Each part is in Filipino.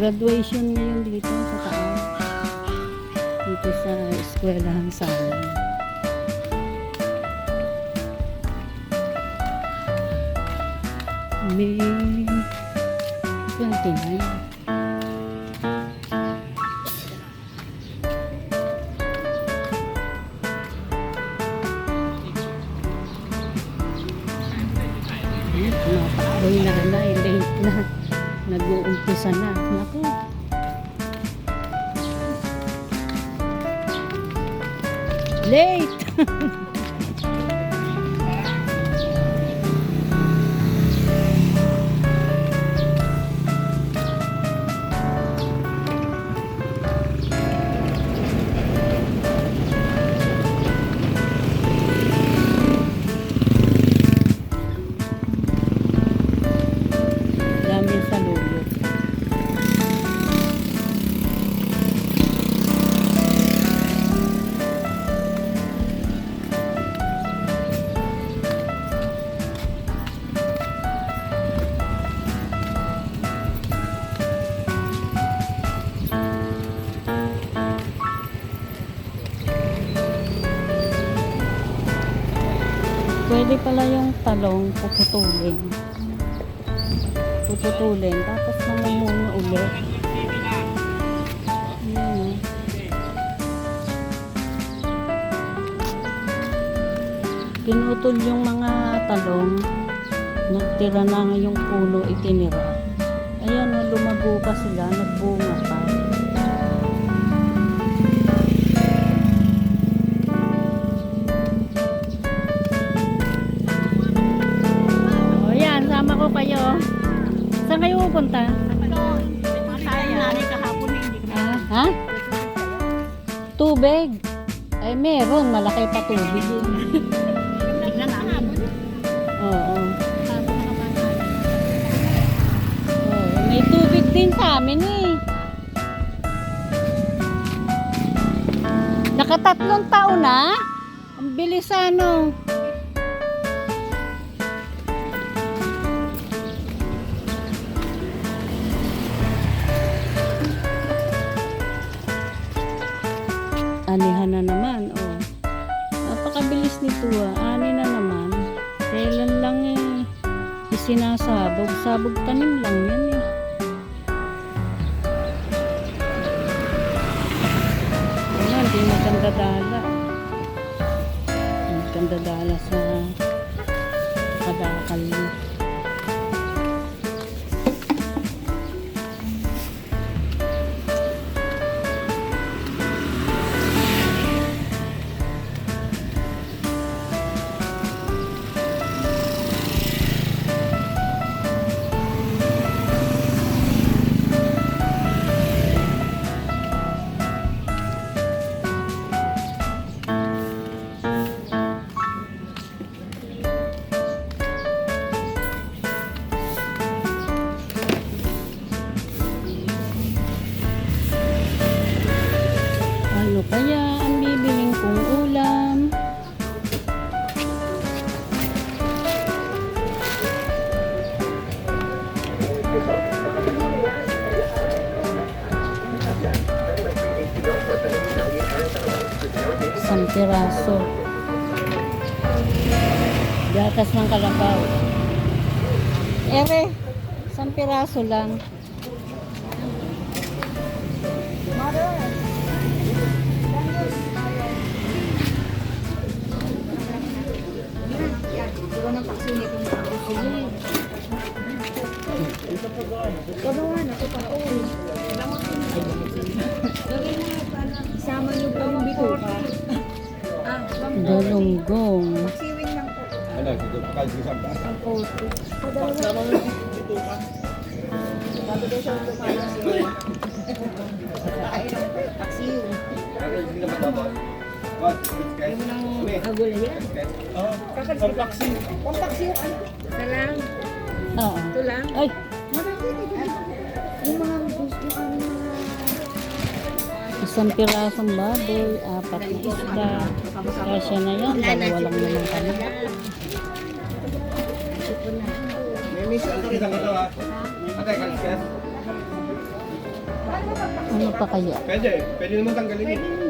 Graduation ngayon dito sa taas. Dito sa eskwelahan sa amin. May 29. Late! Pwede pala yung talong puputulin. Puputulin. Tapos mamumuno ulit. Ayan o. Pinutol yung mga talong. Nagtira na yung puno itinira. Ayan o, lumago pa sila. Nagbunga pa. Ha? Tubig. Ay, meron. Malaki pa tubig. yun. Tignan namin. Oo. Oo, May tubig din sa amin eh. Nakatatlong taon na? Ang bilis ano. Maganda dala. Maganda dala sa Ano kaya ang bibiling kong ulam? Isang piraso. Gatas ng kalabaw. Ere, isang piraso lang. Nang paksuli kung paksuli. Gabawan ako pa oo. Sama niyo po yung bituka. Ah, Dalunggong. siwing lang po. Ano, dito pa kayo sa taas. Ang photo. Sama mo yung bituka. Bago daw siya ito kaya siya. Ano, naman dapat. What? Okay. Yung nang Kami. agul yan. Oh, ang paksiw. Ang paksiw, ano? Ito lang. Oo. Ito lang. Ay, Yung mga gusto yung ano mga isang pirasong baboy, apat na isda. Kasya na yan, dalawa lang naman kami. May miss. Kita ha. Atay, kalis Ano pa kaya? Pwede. Pwede naman tanggalin Pwede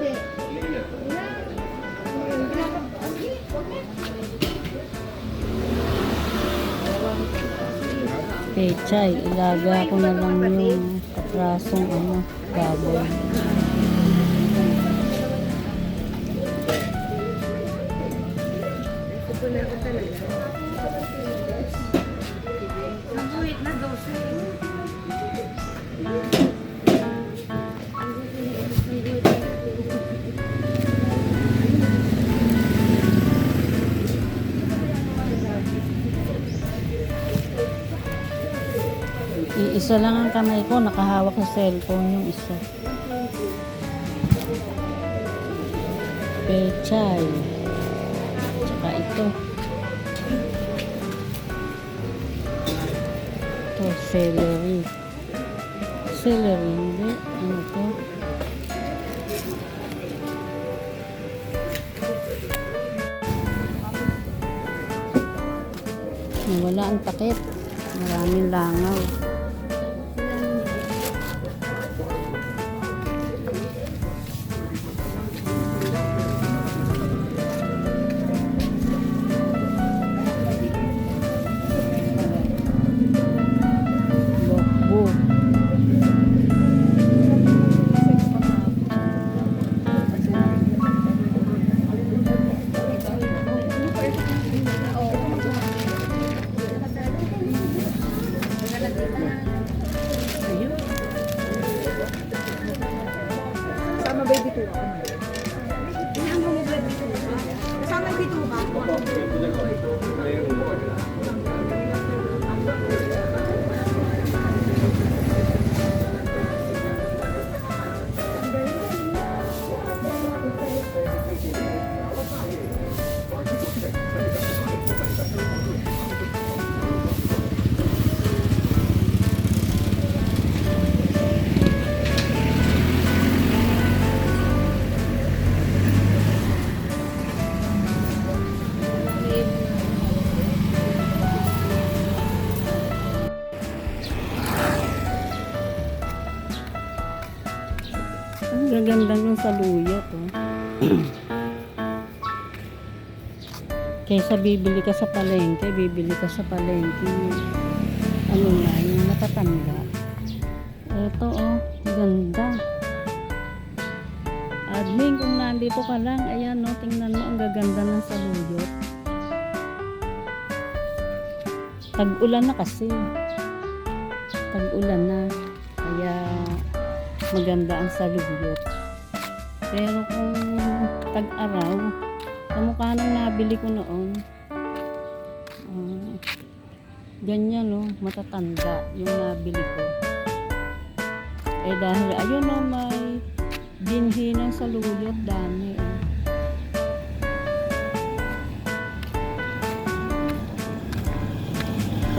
Pechay, ilaga ko na lang yung kaprasong ano, baboy. Popular ko talaga. Iisa lang ang kamay ko, nakahawak sa cellphone yung isa. Pechay. Tsaka ito. Ito, celery. Celery, hindi. Ano to? Nawala ang takip. Maraming langaw. ということで。Kaysa bibili ka sa palengke, bibili ka sa palengke. Ano na, yung natatanda. Ito, oh, ganda. Admin, kung nandito ka lang, ayan, no, tingnan mo, ang gaganda ng saluyot. Tag-ulan na kasi. Tag-ulan na. Kaya, maganda ang saluyot. Pero kung tag-araw, kamukha nung nabili ko noon, ah, ganyan no, matatanda yung nabili ko. Eh dahil ayun no, may binhi ng saluyot dami.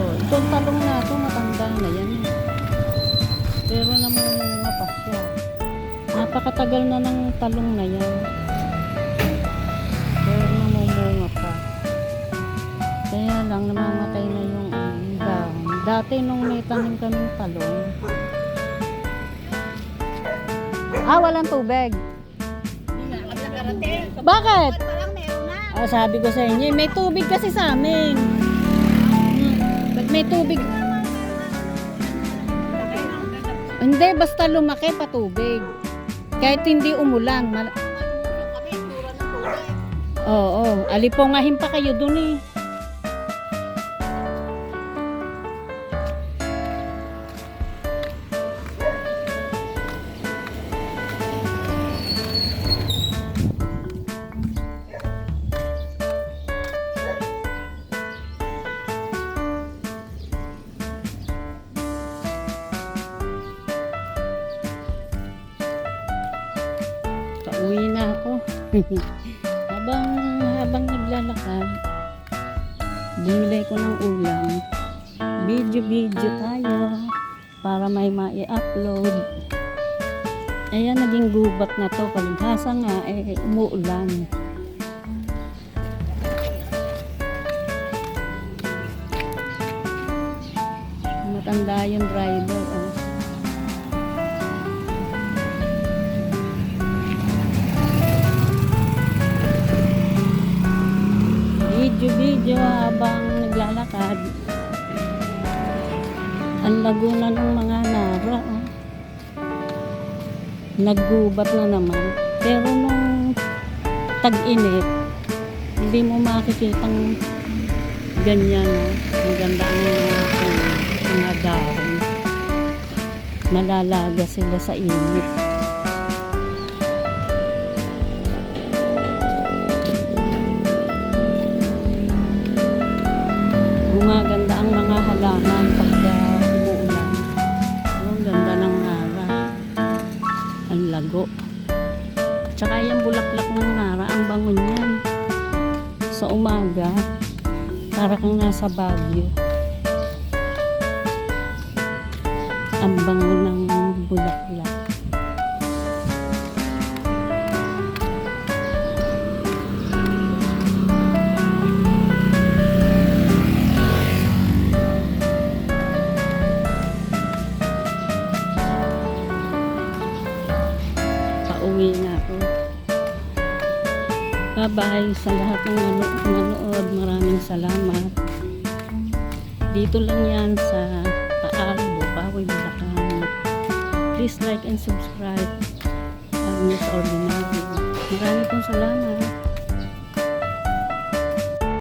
Oh. So, itong talong na ito, matanda na yan. eh. Pero siya. Napakatagal na ng talong na yan. Pero namumunga pa. Kaya lang namamatay na yung dahon. Dati nung may tanim kaming talong. Ah, walang tubig. Kami. Bakit? Ah, sabi ko sa inyo, may tubig kasi sa amin. Hmm. Ba't may tubig? Hindi, basta lumaki pa tubig. Kahit hindi umulan. Mal- Kami, tura ng tubig. Oo, alipongahin pa kayo dun eh. Pauwi na ako. habang habang naglalakad, dinilay ko ng ulam. Video-video tayo para may mai-upload. Ayan, naging gubat na to. Palibhasa nga, eh, umuulan. Matanda yung driver, bumabad. Ang lago na ng mga nara. Oh. Naggubat na naman. Pero nung tag-init, hindi mo makikitang ganyan. Oh. Maganda ang mga, mga dahon. Malalaga sila sa init. Halaman pagka umuulan. Oh, Ang ganda ng nara. Ang lago. Tsaka yung bulaklak ng nara, ang bango niyan. Sa umaga, para kang nasa Baguio. Ang bango ng bulaklak. Pauwi na ako. Bye-bye sa lahat ng nano- nanood. Maraming salamat. Dito lang yan sa Taal, Bukawi, Bulacan. Please like and subscribe. Agnes Ordinary. Maraming pong salamat.